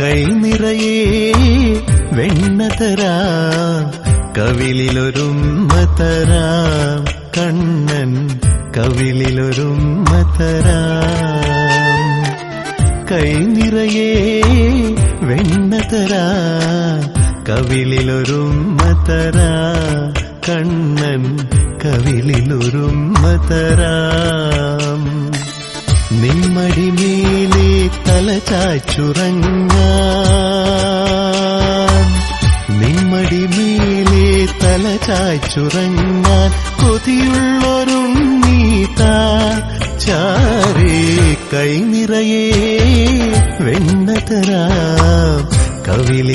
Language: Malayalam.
നിറയെ വെണ്ണതരാം കവിളിലൊരുമ്മ തരാം കണ്ണൻ കവിളിലൊരുമ്മ തരാം. കൈ നിറയെ വെണ്ണതരാ കവിളിലൊരുമ്മ തരാ കണ്ണൻ കവിളിലൊരുമ്മ തരാം. നിമ്മടി മേലെ തല നിമ്മടി മേലെ തല ചാച്ചുറങ്ങാൻ. കൊതിയുള്ളൊരുണ്ണീതാ ചാരേ കൈ നിറയെ വെണ്ണതരാം കവിളിൽ